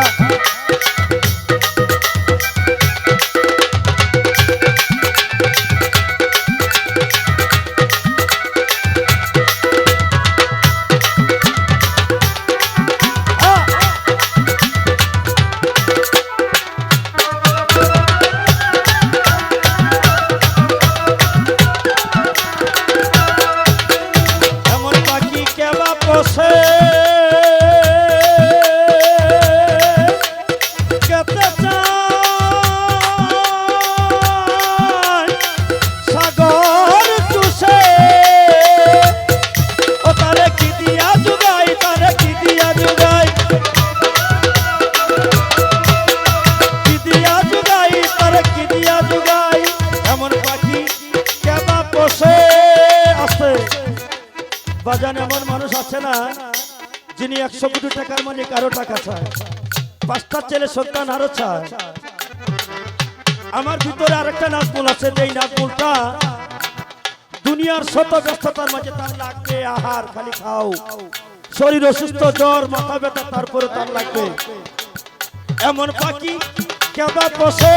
了。বাজান এমন মানুষ আছে না, যিনি একশো কোটি টাকার মানে কারও টাকা চায়। পাঁচটা ছেলে, সন্তান আরও চায়। আমার ভিতরে আরেকটা নাজমুল আছে, যেই নাজমুলটা দুনিয়ার শত ব্যস্ততার মাঝে তার লাগবে আহার, খালি খাও। শরীর অসুস্থ, জ্বর, মাথা ব্যথা, তারপরে তার লাগবে। এমন পাখি কেবা বসে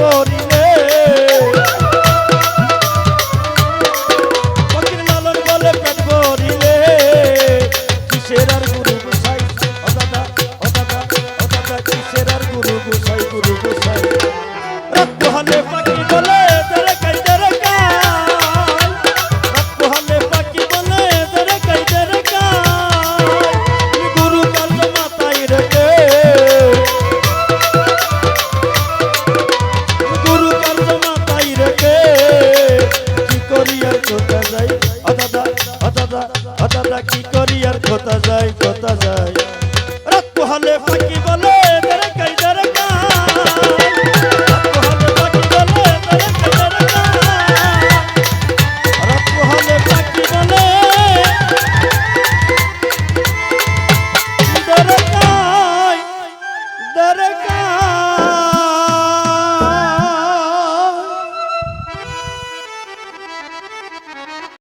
Victoria. যায় কোথা যায়। রাত হলে ফাঁকি বলে